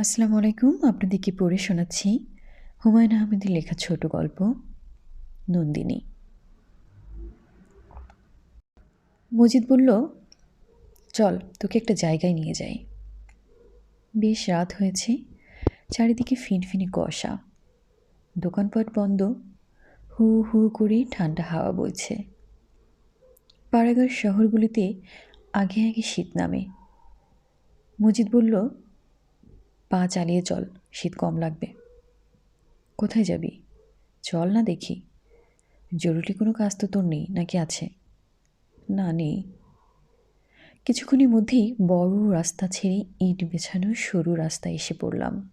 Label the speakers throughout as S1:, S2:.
S1: আসসালামু আলাইকুম আপনাদেরকে পড়ে শোনাচ্ছি? হুমায়ুন আহমেদের লেখা ছোট গল্প, নন্দিনী। মজিদ বলল, চল, তোকে একটা জায়গায় নিয়ে যাই। বেশ রাত হয়েছে, চারিদিকে ফিনফিনে কুয়াশা। দোকানপাট বন্ধ, হু হু করে ঠান্ডা হাওয়া বইছে। পাড়াগার শহরগুলিতে আগে আগে শীত নামে। মজিদ বলল পা চালিয়ে চল, শীত কম লাগবে। কোথায় যাবি? চল না দেখি। জরুরি কোনো কাজ তো তোর নেই, নাকি আছে? না, নেই। কিছুক্ষণের মধ্যেই বড় রাস্তা ছেড়ে ইট বেছানো সরু রাস্তায় এসে পড়লাম।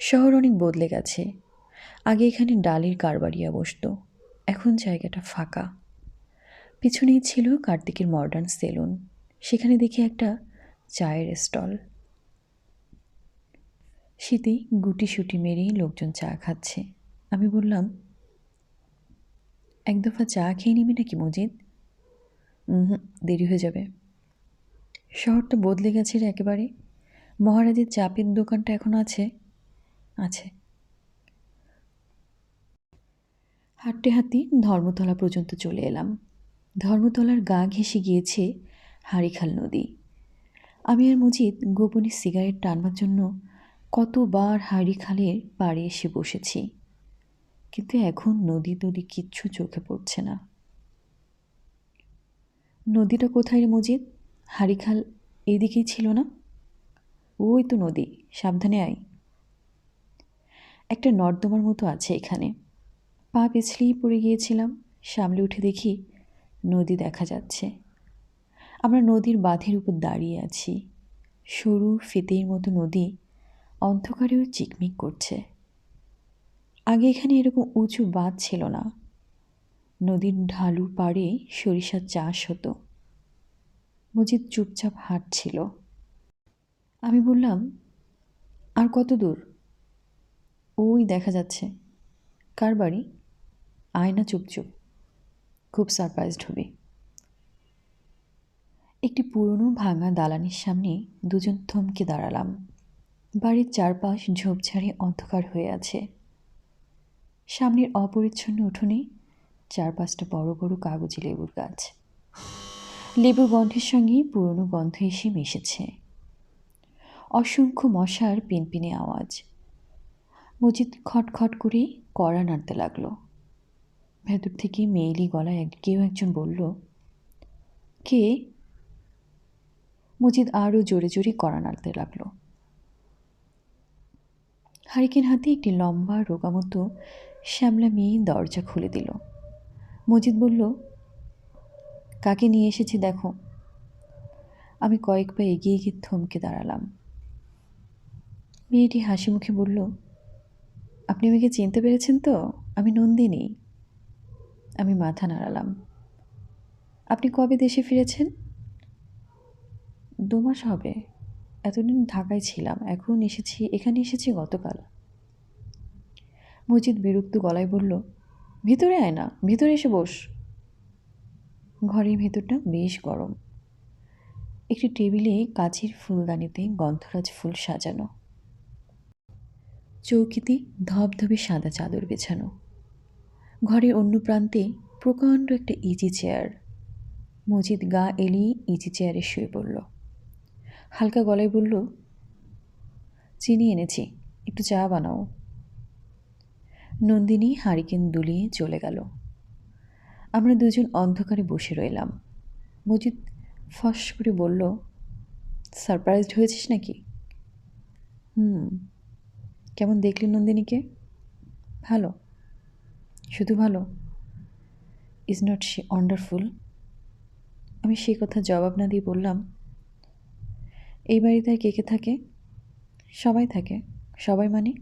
S1: শহর অনেক বদলে গেছে। আগে এখানে ডালের কারবারিয়া বসতো, এখন জায়গাটা ফাঁকা। পিছনেই ছিল কার্তিকের মডার্ন সেলুন সেখানে দেখি একটা চায়ের স্টল শীতে গুটি সুটি মেরেই লোকজন চা খাচ্ছে। আমি বললাম, এক দফা চা খেয়ে নিবি নাকি মজিদ? দেরি হয়ে যাবে। শহরটা বদলে গেছে রে একেবারে। মহারাজের চাপের দোকানটা এখন আছে। আছে। হাঁটতে হাঁটতে ধর্মতলা পর্যন্ত চলে এলাম। ধর্মতলার গা ঘেঁষে গিয়েছে হাড়িখাল নদী। আমি আর মজিদ গোপনে সিগারেট টানবার জন্য কতবার হাড়ি খালের পাড়ে এসে বসেছি, কিন্তু এখন নদী নদী কিচ্ছু চোখে পড়ছে না। নদীটা কোথায় মজিদ? হাড়িখাল এদিকেই ছিল না? ওই তো নদী, সাবধানে আয়। একটা নর্দমার মতো আছে এখানে। পা পিছলেই পড়ে গিয়েছিলাম, সামলে উঠে দেখি নদী দেখা যাচ্ছে। আমরা নদীর বাঁধের উপর দাঁড়িয়ে আছি। সরু ফিতের মতো নদী অন্ধকারেও চিকমিক করছে। আগে এখানে এরকম উঁচু বাঁধ ছিল না। নদীর ঢালু পাড়ে সরিষার চাষ হতো। মজিদ চুপচাপ হাঁটছিল। আমি বললাম, আর কত দূর? ওই দেখা যাচ্ছে। কার বাড়ি? আয়না চুপচুপ। খুব সারপ্রাইজড হবি। একটি পুরনো ভাঙা দালানির সামনে দুজন থমকে দাঁড়ালাম। বাড়ির চারপাশ ঝোপঝাড়ে অন্ধকার হয়ে আছে। সামনের অপরিচ্ছন্ন উঠোনে চার পাঁচটা বড় বড় কাগজি লেবুর গাছ। লেবুর গন্ধের সঙ্গে পুরনো গন্ধ এসে মিশেছে। অসংখ্য মশার পিনপিনে আওয়াজ। মজিদ খটখট করে কড়া নাড়তে লাগল। ভেতর থেকে মেয়েলি গলায় এক কেউ একজন বলল, কে? মজিদ আরও জোরে জোরে কড়া নাড়তে লাগল। হারিকেন হাতে একটি লম্বা রোগা মতো শ্যামলা মেয়ে দরজা খুলে দিল। মজিদ বলল, কাকে নিয়ে এসেছি দেখো। আমি কয়েক পা এগিয়ে গিয়ে থমকে দাঁড়ালাম। মেয়েটি হাসি মুখে বলল, আপনি আমাকে চিনতে পেরেছেন তো? আমি নন্দিনী। আমি মাথা নাড়ালাম, আপনি কবে দেশে ফিরেছেন? দু মাস হবে। এতদিন ঢাকায় ছিলাম, এখন এসেছি, এখানে এসেছি গতকাল। মজিদ বিরক্ত গলায় বলল, ভিতরে আয় না, ভিতরে এসে বস। ঘরের ভেতরটা বেশ গরম। একটি টেবিলে কাচের ফুলদানিতে গন্ধরাজ ফুল সাজানো। চৌকিতে ধবধবে সাদা চাদর বেছানো। ঘরের অন্য প্রান্তে প্রকাণ্ড একটা ইজি চেয়ার। মজিদ গা এলিয়ে ইজি চেয়ারে শুয়ে পড়ল। হালকা গলায় বলল, চিনি এনেছি, একটু চা বানাও। নন্দিনী হারিকেন দুলিয়ে চলে গেল। আমরা দুজন অন্ধকারে বসে রইলাম। মজিদ ফস করে বলল, সারপ্রাইজড হয়েছিস নাকি? হুম, কেমন দেখলি নন্দিনীকে? ভালো, শুধু ভালো। ইজ নট শি ওয়ান্ডারফুল আমি সে কথা জবাব না দিয়ে বললাম এই বাড়িতে কে কে থাকে? সবাই থাকে। সবাই মানে?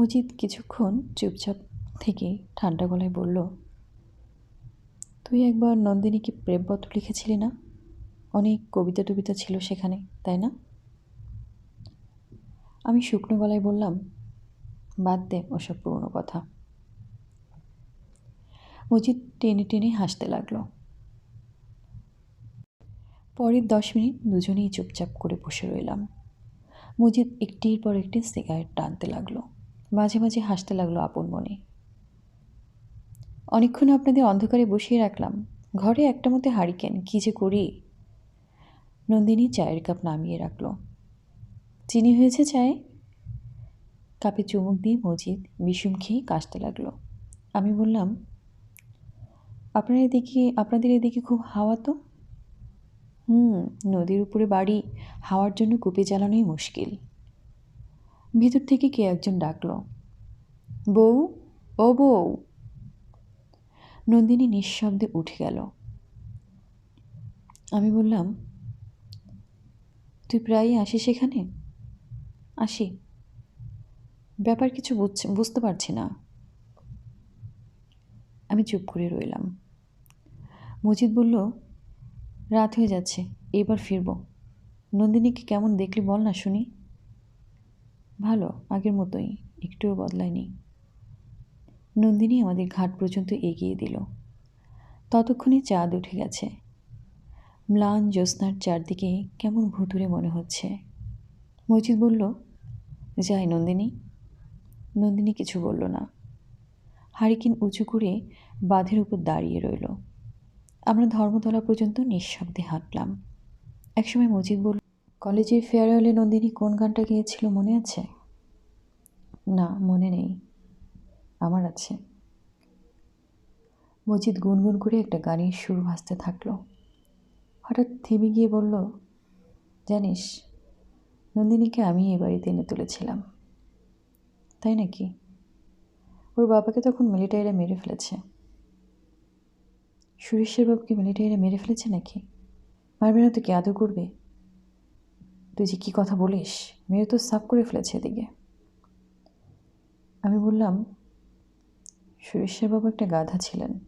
S1: মজিদ কিছুক্ষণ চুপচাপ থেকে ঠান্ডা গলায় বলল, তুই একবার নন্দিনীকে প্রেমপত্র লিখেছিলি না? অনেক কবিতা টবিতা ছিল সেখানে, তাই না? আমি শুকনো গলায় বললাম, বাদ দে ওসব পুরনো কথা। মজিদ টেনে টেনে হাসতে লাগল। পরের দশ মিনিট দুজনেই চুপচাপ করে বসে রইলাম। মজিদ একটির পর একটি সিগারেট টানতে লাগল। মাঝে মাঝে হাসতে লাগল আপন মনে। অনেকক্ষণ আপনাদের অন্ধকারে বসিয়ে রাখলাম। ঘরে একটা মতে হারিকেন, কী যে করি? নন্দিনী চায়ের কাপ নামিয়ে রাখল। চিনি হয়েছে চায়ে? কাপে চুমুক দিয়ে মজিদ বিষুম খেয়ে কাশতে লাগল। আমি বললাম, আপনার এদিকে, আপনাদের এদিকে খুব হাওয়া তো? হুম, নদীর উপরে বাড়ি, হাওয়ার জন্য কুপি জ্বালানোই মুশকিল। ভিতর থেকে কে একজন ডাকলো, বউ, ও বউ? নন্দিনী নিঃশব্দে উঠে গেল। আমি বললাম, তুই প্রায়ই আসিস এখানে? আসি। ব্যাপার কিছু বুঝছে বুঝতে পারছি না। আমি চুপ করে রইলাম। মজিদ বলল রাত হয়ে যাচ্ছে, এবার ফিরব। নন্দিনীকে কেমন দেখলি বল না শুনি। ভালো, আগের মতোই, একটুও বদলায়নি। নন্দিনী আমাদের ঘাট পর্যন্ত এগিয়ে দিল। ততক্ষণে চাঁদ উঠে গেছে। ম্লান জ্যোৎস্নার চারদিকে কেমন ভুতুরে মনে হচ্ছে। মজিদ বলল, যাই নন্দিনী। নন্দিনী কিছু বলল না। হারিকিন উঁচু করে বাঁধের উপর দাঁড়িয়ে রইল। আমরা ধর্মতলা পর্যন্ত নিঃশব্দে হাঁটলাম। একসময় মজিদ বলল, কলেজের ফেয়ারওয়েলে নন্দিনী কোন গানটা গেয়েছিল মনে আছে? না, মনে নেই। আমার আছে। মজিদ গুনগুন করে একটা গানের সুর ভাসতে থাকল। হঠাৎ থেমে গিয়ে বলল, জানিস, নন্দিনীকে আমি এ বাড়িতে এনে তুলেছিলাম। তাই নাকি? ওর বাবাকে তখন মিলিটারিরা মেরে ফেলেছে। সুরেশের বাবুকে মিলিটারিরা মেরে ফেলেছে নাকি? মারবে না তো কি আদর করবে? তুই যে কী কথা বলিস? মেয়ে তো সাফ করে ফেলেছে এদিকে। আমি বললাম, সুরেশের বাবু একটা গাধা ছিলেন।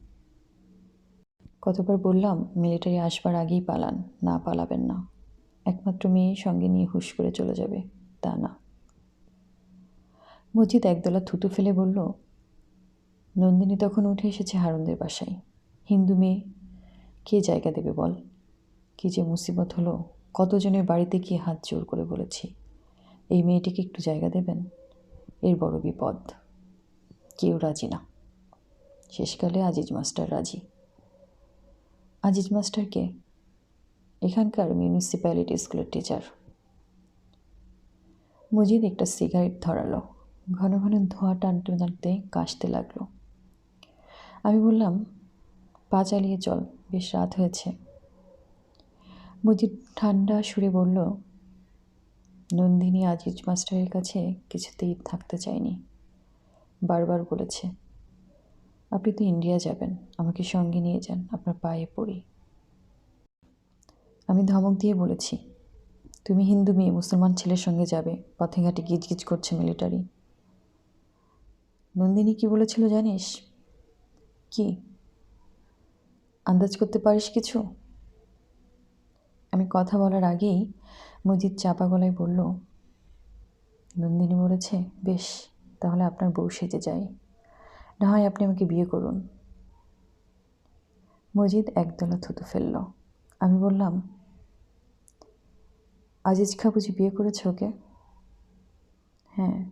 S1: কতবার বললাম মিলিটারি আসবার আগেই পালান, না পালাবেন না। একমাত্র মেয়ে সঙ্গে নিয়ে হুশ করে চলে যাবে, তা না। মজিদ একদলা থুতু ফেলে বলল, নন্দিনী তখন উঠে এসেছে হারুনদের বাসায়। হিন্দু মেয়ে, কে জায়গা দেবে বল? কী যে মুসিবত হলো, কতজনের বাড়িতে গিয়ে হাত জোর করে বলেছি, এই মেয়েটিকে একটু জায়গা দেবেন? এর বড় বিপদ। কেউ রাজি না। শেষকালে আজিজ মাস্টার রাজি। আজিজ মাস্টারকে এখানকার মিউনিসিপ্যালিটি স্কুলের টিচার মজিদ একটা সিগারেট ধরালো। ঘন ঘন ধোঁয়া টানতে টানতে কাশতে লাগল। আমি বললাম পা চালিয়ে চল, বেশ রাত হয়েছে। মজিদ ঠান্ডা সুরে বলল, নন্দিনী আজিজ মাস্টারের কাছে কিছুতেই থাকতে চায়নি বারবার বলেছে, আপনি তো ইন্ডিয়া যাবেন, আমাকে সঙ্গে নিয়ে যান, আপনার পায়ে পড়ি। আমি ধমক দিয়ে বলেছি, তুমি হিন্দু মেয়ে, মুসলমান ছেলের সঙ্গে যাবে, পথে ঘাটে গিজগিজ করছে মিলিটারি নন্দিনী কি বলেছিল জানিস? কি? আন্দাজ করতে পারিস কিছু? আমি কথা বলার আগেই মজিদ চাপা গলায় বলল, নন্দিনী বলেছে, বেশ, তাহলে আপনার বউ সেজে যায়। না হয় আপনি আমাকে বিয়ে করুন। মজিদ একদলা থুতু ফেলল। আমি বললাম, আজিজ খা বুঝি বিয়ে করেছে ওকে? হ্যাঁ।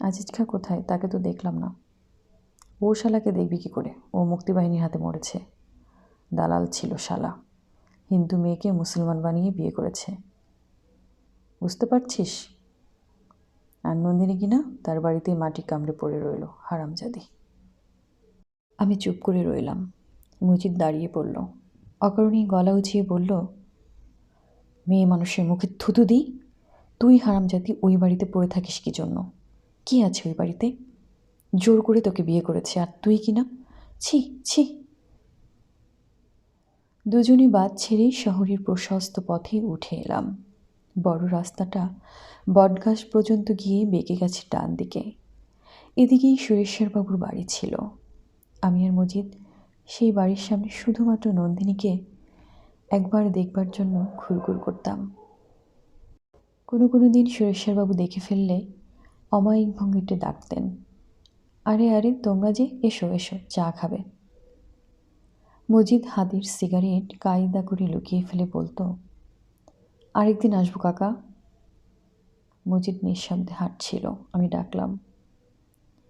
S1: আজিজ খা কোথায়? তাকে তো দেখলাম না। ও শালাকে দেখবি কী করে? ও মুক্তিবাহিনীর হাতে মরেছে। দালাল ছিল শালা। হিন্দু মেয়েকে মুসলমান বানিয়ে বিয়ে করেছে। বুঝতে পারছিস? আর নন্দিনী কিনা তার বাড়িতে মাটি কামড়ে পড়ে রইল, হারামজাদি। আমি চুপ করে রইলাম। মজিদ দাঁড়িয়ে পড়ল। অকারণী গলা উঁচিয়ে বলল, মেয়ে মানুষের মুখে থুতু দিই? তুই হারামজাদি ওই বাড়িতে পড়ে থাকিস কি জন্য? কি আছে ওই বাড়িতে? জোর করে তোকে বিয়ে করেছে, আর তুই কি না? ছি ছি। দুজনই বাদ ছেড়েই শহরের প্রশস্ত পথে উঠে এলাম। বড় রাস্তাটা বটগাছ পর্যন্ত গিয়ে বেঁকে গেছে ডান দিকে। এদিকেই সুরেশ্বরবাবুর বাড়ি ছিল। আমি আর মজিদ সেই বাড়ির সামনে শুধুমাত্র নন্দিনীকে একবার দেখবার জন্য ঘুরঘুর করতাম। কোনো কোনো দিন সুরেশ্বরবাবু দেখে ফেললে অমায়িক ভঙ্গিতে ডাকতেন। আরে আরে, তোমরা যে এসো এসো, চা খাবে। মজিদ হাতের সিগারেট কায়দা করে লুকিয়ে ফেলে বলতো, আরেকদিন আসব কাকা। মজিদ নিঃশব্দে হাঁটছিল, আমি ডাকলাম।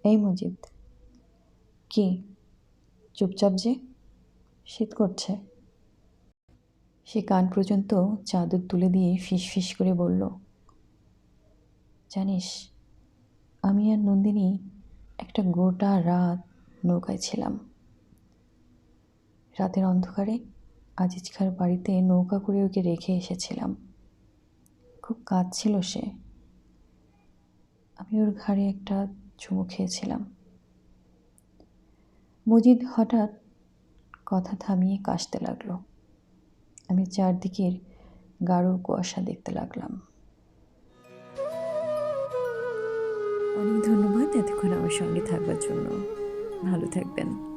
S1: এই মজিদ। কি? চুপচাপ যে, শীত করছে। সে কান পর্যন্ত চাদর তুলে দিয়ে ফিস ফিস করে বলল, জানিস, আমি আর নন্দিনী একটা গোটা রাত নৌকায় ছিলাম। রাতের অন্ধকারে আজিজ খার বাড়িতে নৌকা করে ওকে রেখে এসেছিলাম। খুব কাঁদছিল সে। আমি ওর ঘাড়ে একটা চুমু খেয়েছিলাম। মজিদ হঠাৎ কথা থামিয়ে কাশতে লাগল। আমি চারদিকের গাঢ় কুয়াশা দেখতে লাগলাম। অনেক ধন্যবাদ এতক্ষণ আমার সঙ্গে থাকবার জন্য। ভালো থাকবেন।